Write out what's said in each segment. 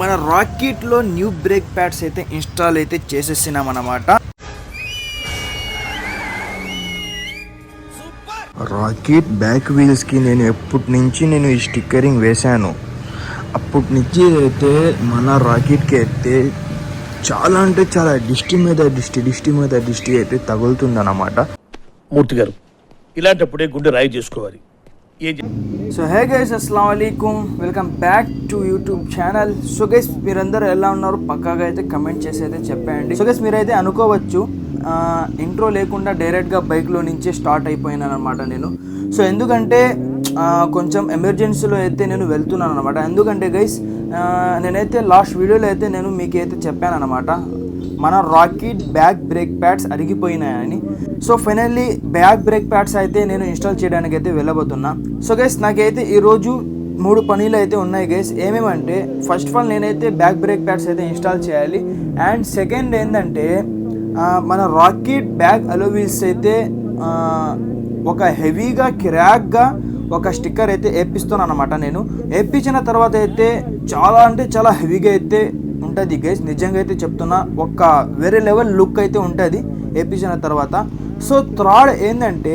మన రాకెట్లో new brake pads అయితే ఇన్స్టాల్ అయితే చేసేసినాం అనమాట రాకెట్ బ్యాక్ వీల్స్కి నేను ఎప్పటి నుంచి నేను ఈ స్టిక్కరింగ్ వేశాను? అప్పటి నుంచి అయితే మన రాకెట్కి అయితే చాలా అంటే చాలా దిష్టి మీద దిష్టి దిష్టి మీద దిష్టి అయితే తగులుతుందన్నమాట. మూర్తి గారు ఇలాంటప్పుడే గుండె రాయి చేసుకోవాలి. సో హే గైస్ అస్సలం అయికం welcome back to YouTube channel so guys మీరందరూ ఎలా ఉన్నారు? పక్కాగా అయితే కమెంట్ చేసి అయితే చెప్పేయండి. సో గైస్ మీరైతే అనుకోవచ్చు ఇంట్రో లేకుండా డైరెక్ట్గా బైక్లో నుంచే స్టార్ట్ అయిపోయినాను అనమాట నేను. సో ఎందుకంటే కొంచెం ఎమర్జెన్సీలో అయితే నేను వెళ్తున్నాను అనమాట ఎందుకంటే గైస్ నేనైతే లాస్ట్ వీడియోలో అయితే నేను మీకు అయితే చెప్పాను అనమాట మన rocket back brake pads అరిగిపోయినాయని. So finally back brake pads అయితే నేను ఇన్స్టాల్ చేయడానికి అయితే వెళ్ళబోతున్నా. సో గైస్ నాకైతే ఈరోజు మూడు పనులు అయితే ఉన్నాయి గైస్ ఏమేమంటే ఫస్ట్ ఆఫ్ ఆల్ నేనైతే బ్యాక్ బ్రేక్ ప్యాడ్స్ అయితే ఇన్స్టాల్ చేయాలి. అండ్ సెకండ్ ఏంటంటే మన రాకెట్ బ్యాక్ అలోవీల్స్ అయితే ఒక హెవీగా కిరాక్గా ఒక స్టిక్కర్ అయితే వేపిస్తున్నాను అనమాట నేను. వేపించిన తర్వాత అయితే చాలా అంటే చాలా హెవీగా అయితే ఉంటుంది గైస్ నిజంగా అయితే చెప్తున్నా ఒక వేరే లెవెల్ లుక్ అయితే ఉంటుంది వేపించిన తర్వాత. సో థర్డ్ ఏంటంటే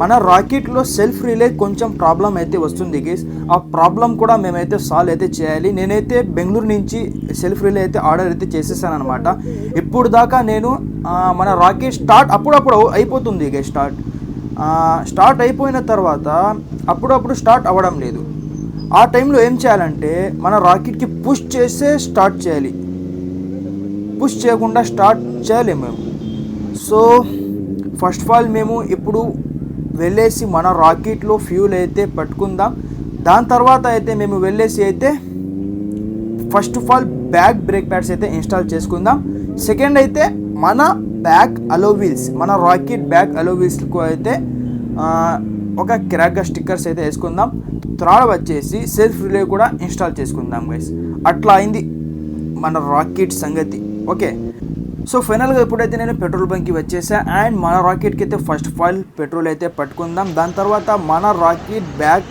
మన రాకెట్లో సెల్ఫ్ రిలే కొంచెం ప్రాబ్లం అయితే వస్తుంది గైస్ ఆ ప్రాబ్లం కూడా మేమైతే సాల్వ్ అయితే చేయాలి. నేనైతే బెంగళూరు నుంచి సెల్ఫ్ రిలే అయితే ఆర్డర్ అయితే చేసేసాను అనమాట ఇప్పుడు దాకా నేను మన రాకెట్ స్టార్ట్ అప్పుడప్పుడు అయిపోతుంది గైస్ స్టార్ట్ స్టార్ట్ అయిపోయిన తర్వాత అప్పుడప్పుడు స్టార్ట్ అవ్వడం లేదు. ఆ టైంలో ఏం చేయాలంటే మన రాకెట్కి పుష్ చేసే స్టార్ట్ చేయాలి. పుష్ చేయకుండా స్టార్ట్ చేయలేము మేము. సో ఫస్ట్ ఆఫ్ ఆల్ మేము ఇప్పుడు వెళ్ళేసి మన రాకెట్లో ఫ్యూల్ అయితే పట్టుకుందాం. దాని తర్వాత అయితే మేము వెళ్ళేసి అయితే first of all back brake pads అయితే ఇన్స్టాల్ చేసుకుందాం. సెకండ్ అయితే మన బ్యాక్ అలోవీల్స్ మన రాకెట్ బ్యాక్ అలోవీల్స్కు అయితే ఒక క్రాక్గా స్టిక్కర్స్ అయితే వేసుకుందాం. త్రాడ్ వచ్చేసి సెల్ఫ్ రిలే కూడా ఇన్స్టాల్ చేసుకుందాం గైస్ అట్లా అయింది మన రాకెట్ సంగతి. ఓకే సో ఫైనల్గా ఇప్పుడైతే నేను పెట్రోల్ బంక్కి వచ్చేసా. అండ్ మన రాకెట్కి అయితే ఫస్ట్ ఆఫ్ ఆల్ పెట్రోల్ అయితే పట్టుకుందాం. దాని తర్వాత మన రాకెట్ బ్యాక్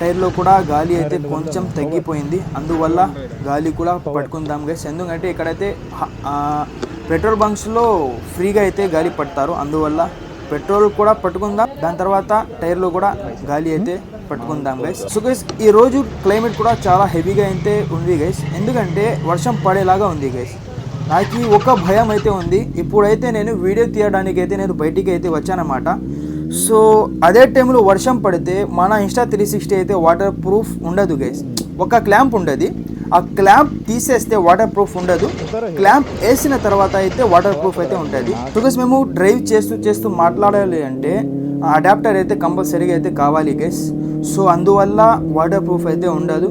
టైర్లో కూడా గాలి అయితే కొంచెం తగ్గిపోయింది. అందువల్ల గాలి కూడా పట్టుకుందాం గైస్ ఎందుకంటే ఇక్కడైతే పెట్రోల్ బంక్స్లో ఫ్రీగా అయితే గాలి పడతారు. అందువల్ల పెట్రోల్ కూడా పట్టుకుందాం. దాని తర్వాత టైర్లో కూడా గాలి అయితే పట్టుకుందాం గైస్ సో గైస్ ఈ రోజు క్లైమేట్ కూడా చాలా హెవీగా అయితే ఉంది గైస్ ఎందుకంటే వర్షం పడేలాగా ఉంది గైస్ నాకు ఈ ఒక భయం అయితే ఉంది. ఇప్పుడైతే నేను వీడియో తీయడానికి అయితే నేను బయటికి అయితే వచ్చానమాట సో అదే టైంలో వర్షం పడితే మన ఇన్స్టా త్రీ సిక్స్టీ అయితే వాటర్ ప్రూఫ్ ఉండదు గైస్ ఒక క్లాంప్ ఉండదు. ఆ క్లాంప్ తీసేస్తే వాటర్ ప్రూఫ్ ఉండదు క్లాంప్ వేసిన తర్వాత అయితే వాటర్ ప్రూఫ్ అయితే ఉంటుంది. బికాస్ మేము డ్రైవ్ చేస్తూ చేస్తూ మాట్లాడాలి అంటే అడాప్టర్ అయితే కంపల్సరీగా అయితే కావాలి గైస్ సో అందువల్ల వాటర్ ప్రూఫ్ అయితే ఉండదు.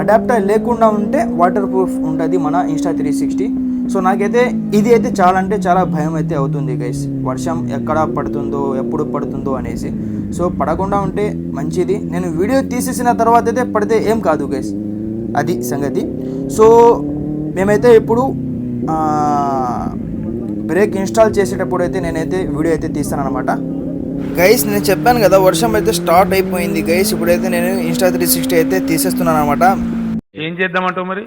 అడాప్టర్ లేకుండా ఉంటే వాటర్ ప్రూఫ్ ఉంటుంది మన ఇన్స్టా త్రీ సిక్స్టీ సో నాకైతే ఇది అయితే చాలా అంటే చాలా భయం అయితే అవుతుంది గైస్ వర్షం ఎక్కడ పడుతుందో ఎప్పుడు పడుతుందో అనేసి. సో పడకుండా ఉంటే మంచిది. నేను వీడియో తీసేసిన తర్వాత అయితే పడితే ఏం కాదు గైస్ అది సంగతి. సో మేమైతే ఇప్పుడు బ్రేక్ ఇన్స్టాల్ చేసేటప్పుడు అయితే నేనైతే వీడియో అయితే తీస్తాను అనమాట గైస్ నేను చెప్పాను కదా వర్షం అయితే స్టార్ట్ అయిపోయింది. గైస్ ఇప్పుడైతే నేను ఇన్స్టా త్రీ సిక్స్టీ అయితే తీసేస్తున్నాను అనమాట ఏం చేద్దామంటావు మరి?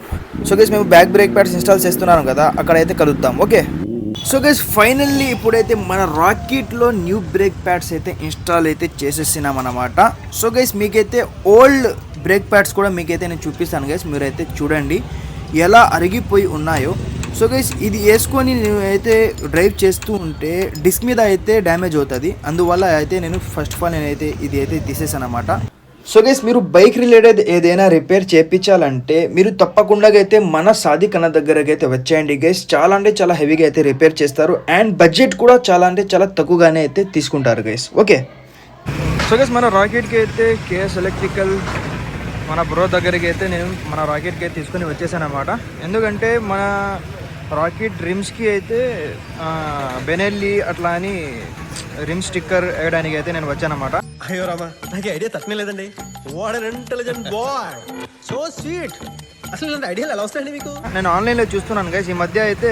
సో గైస్ మేము బ్యాక్ బ్రేక్ ప్యాడ్స్ ఇన్స్టాల్ చేస్తున్నాను కదా అక్కడైతే కలుద్దాం ఓకే? సో గైస్ ఫైనల్లీ ఇప్పుడైతే మన రాకెట్లో న్యూ బ్రేక్ ప్యాడ్స్ అయితే ఇన్స్టాల్ అయితే చేసేసినాం అనమాట సో గైస్ మీకైతే ఓల్డ్ బ్రేక్ ప్యాడ్స్ కూడా మీకైతే నేను చూపిస్తాను గైస్ మీరైతే చూడండి ఎలా అరిగిపోయి ఉన్నాయో. సో గైస్ ఇది వేసుకొని నేను అయితే డ్రైవ్ చేస్తూ ఉంటే డిస్క్ మీద అయితే డ్యామేజ్ అవుతుంది. అందువల్ల అయితే నేను ఫస్ట్ ఆఫ్ ఆల్ నేనైతే ఇది అయితే తీసేసాను అనమాట సో గైస్ మీరు బైక్ రిలేటెడ్ ఏదైనా రిపేర్ చేయించాలంటే మీరు తప్పకుండా అయితే మన సాధికన్న అన్న దగ్గరకి అయితే వచ్చేయండి గైస్ చాలా అంటే చాలా హెవీగా అయితే రిపేర్ చేస్తారు అండ్ బడ్జెట్ కూడా చాలా అంటే చాలా తక్కువగానే అయితే తీసుకుంటారు గైస్ ఓకే సో గైస్ మన రాకెట్కి అయితే కేఎస్ ఎలక్ట్రికల్ మన బ్రో దగ్గరికి అయితే నేను మన రాకెట్కి అయితే తీసుకొని వచ్చేసాను అనమాట ఎందుకంటే మన రాకెట్ రిమ్స్కి అయితే బెనెల్లి అట్లా అని రిమ్ స్టిక్కర్ వేయడానికి అయితే నేను వచ్చానమాట అయ్యో రామా నాకు ఐడియా తక్కువ లేదండి. Unintelligent boy so sweet అసలు ఇలాంటి ఐడియాలు ఎలా వస్తాయండి మీకు? నేను ఆన్లైన్లో చూస్తున్నాను గైస్ ఈ మధ్య అయితే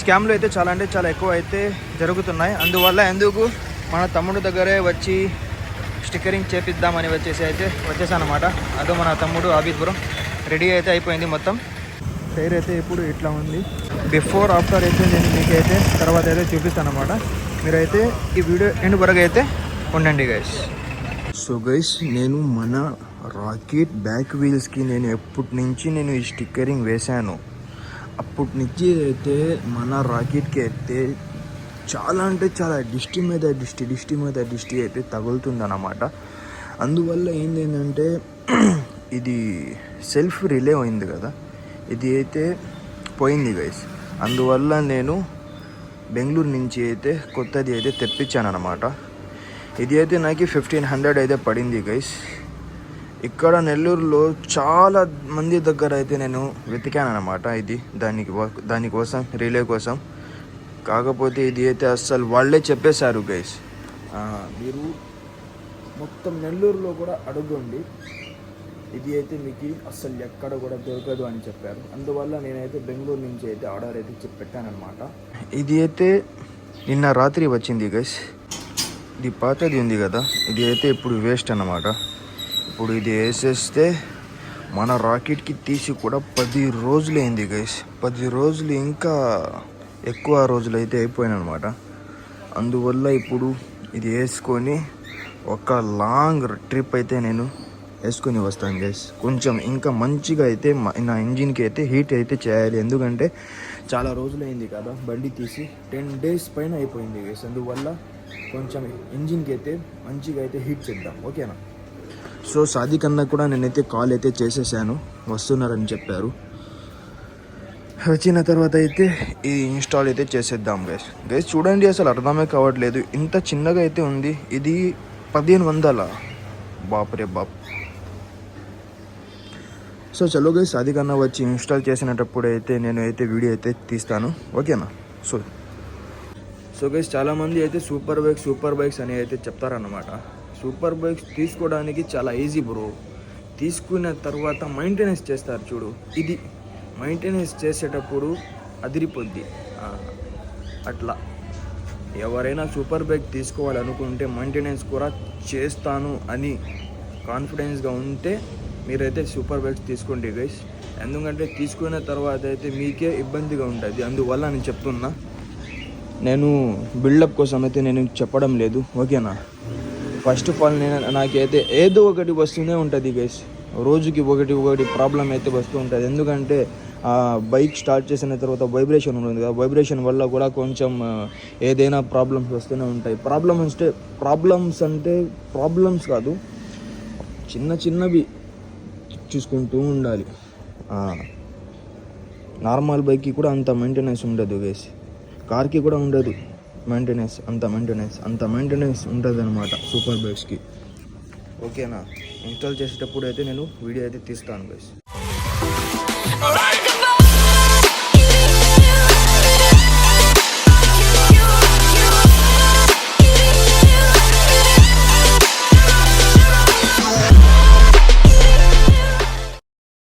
స్కామ్లు అయితే చాలా అంటే చాలా ఎక్కువ అయితే జరుగుతున్నాయి. అందువల్ల ఎందుకు మన తమ్ముడు దగ్గరే వచ్చి స్టిక్కరింగ్ చేపిద్దామని వచ్చేసి అయితే వచ్చేసాను అనమాట అదో మన తమ్ముడు ఆబిద్ రెడీ అయితే అయిపోయింది మొత్తం. టైర్ అయితే ఇప్పుడు ఇట్లా ఉంది. బిఫోర్ ఆఫ్టర్ అయితే నేను మీకైతే తర్వాత అయితే చూపిస్తాను అనమాట మీరైతే ఈ వీడియో ఎండ్ వరకు అయితే ఉండండి గైస్ సో గైస్ నేను మన రాకెట్ బ్యాక్ వీల్స్కి నేను ఎప్పటి నుంచి నేను ఈ స్టిక్కరింగ్ వేశాను? అప్పటి నుంచి అయితే మన రాకెట్కి అయితే చాలా అంటే చాలా దిష్టి మీద దిష్టి దిష్టి మీద దిష్టి అయితే తగులుతుందన్నమాట. అందువల్ల ఏంటంటే ఇది సెల్ఫ్ రిలే అయింది కదా. ఇది అయితే పోయింది గైస్ అందువల్ల నేను బెంగళూరు నుంచి అయితే కొత్తది అయితే తెప్పించాను అనమాట ఇది అయితే నాకు ఫిఫ్టీన్ హండ్రెడ్ అయితే పడింది గైస్ ఇక్కడ నెల్లూరులో చాలా మంది దగ్గర అయితే నేను వెతికాను అనమాట ఇది. దానికి దానికోసం రిలే కోసం. కాకపోతే ఇది అయితే అస్సలు వాళ్ళే చెప్పేశారు గైస్ మీరు మొత్తం నెల్లూరులో కూడా అడగండి. ఇది అయితే మీకు అస్సలు ఎక్కడ కూడా దొరకదు అని చెప్పారు. అందువల్ల నేనైతే బెంగళూరు నుంచి అయితే ఆర్డర్ అయితే చెప్పి పెట్టానమాట ఇది అయితే నిన్న రాత్రి వచ్చింది గైస్ ఇది పాతది ఉంది కదా ఇది అయితే ఇప్పుడు వేస్ట్ అన్నమాట. ఇప్పుడు ఇది వేసేస్తే మన రాకెట్కి తీసి కూడా పది రోజులు అయింది గైస్ పది రోజులు ఇంకా ఎక్కువ రోజులు అయితే అయిపోయినమాట అందువల్ల ఇప్పుడు ఇది వేసుకొని ఒక లాంగ్ ట్రిప్ అయితే నేను వేసుకొని వస్తాను గైస్ కొంచెం ఇంకా మంచిగా అయితే నా ఇంజిన్కి అయితే హీట్ అయితే చేయాలి. ఎందుకంటే చాలా రోజులు అయింది కదా బండి తీసి టెన్ డేస్ పైన అయిపోయింది గైస్ అందువల్ల కొంచెం ఇంజిన్కి అయితే మంచిగా అయితే హీట్ చేద్దాం. ఓకేనా? సో సాది కన్నా కూడా నేనైతే కాల్ అయితే చేసేసాను. వస్తున్నారని చెప్పారు. వచ్చిన తర్వాత అయితే ఈ ఇన్స్టాల్ అయితే చేసేద్దాం గైస్ గైస్ చూడండి అసలు అర్థమే కావట్లేదు. ఇంత చిన్నగా అయితే ఉంది. ఇది పదిహేను వందల? బాప్రే బాప్. సో చలో గైస్ అది కన్నా వచ్చి ఇన్స్టాల్ చేసినప్పుడు అయితే నేను అయితే వీడియో అయితే తీస్తాను. ఓకేనా సో సో గైస్ చాలామంది అయితే సూపర్ బైక్స్ సూపర్ బైక్స్ అని అయితే చెప్తారన్నమాట. సూపర్ బైక్స్ తీసుకోవడానికి చాలా ఈజీ బ్రో తీసుకున్న తర్వాత మెయింటెనెన్స్ చేస్తారు చూడు. ఇది మెయింటెనెన్స్ చేసేటప్పుడు అదిరిపోద్ది. అట్లా. ఎవరైనా సూపర్ బైక్ తీసుకోవాలనుకుంటే మెయింటెనెన్స్ కూడా చేస్తాను అని కాన్ఫిడెన్స్గా ఉంటే మీరైతే సూపర్ బైక్స్ తీసుకోండి గైస్. ఎందుకంటే తీసుకున్న తర్వాత అయితే మీకే ఇబ్బందిగా ఉంటుంది. అందువల్ల నేను చెప్తున్నా. నేను బిల్డప్ కోసం అయితే నేను చెప్పడం లేదు. ఓకేనా? ఫస్ట్ ఆఫ్ ఆల్ నేను నాకైతే ఏదో ఒకటి వస్తూనే ఉంటుంది గైస్. రోజుకి ఒకటి ఒకటి ప్రాబ్లం అయితే వస్తూ ఉంటుంది. ఎందుకంటే బైక్ స్టార్ట్ చేసిన తర్వాత వైబ్రేషన్ ఉంటుంది కదా వైబ్రేషన్ వల్ల కూడా కొంచెం ఏదైనా ప్రాబ్లమ్స్ వస్తూనే ఉంటాయి. ప్రాబ్లమ్స్ అంటే ప్రాబ్లమ్స్ అంటే ప్రాబ్లమ్స్ కాదు చిన్న చిన్నవి చూసుకుంటూ ఉండాలి. నార్మల్ బైక్కి కూడా అంత మెయింటెనెన్స్ ఉండదు వేసి కార్కి కూడా ఉండదు మెయింటెనెన్స్ అంత మెయింటెనెన్స్ అంత మెయింటెనెన్స్ ఉంటుంది అనమాట సూపర్ బైక్స్కి ఓకేనా ఇన్స్టాల్ చేసేటప్పుడు అయితే నేను వీడియో అయితే తీస్తాను గైస్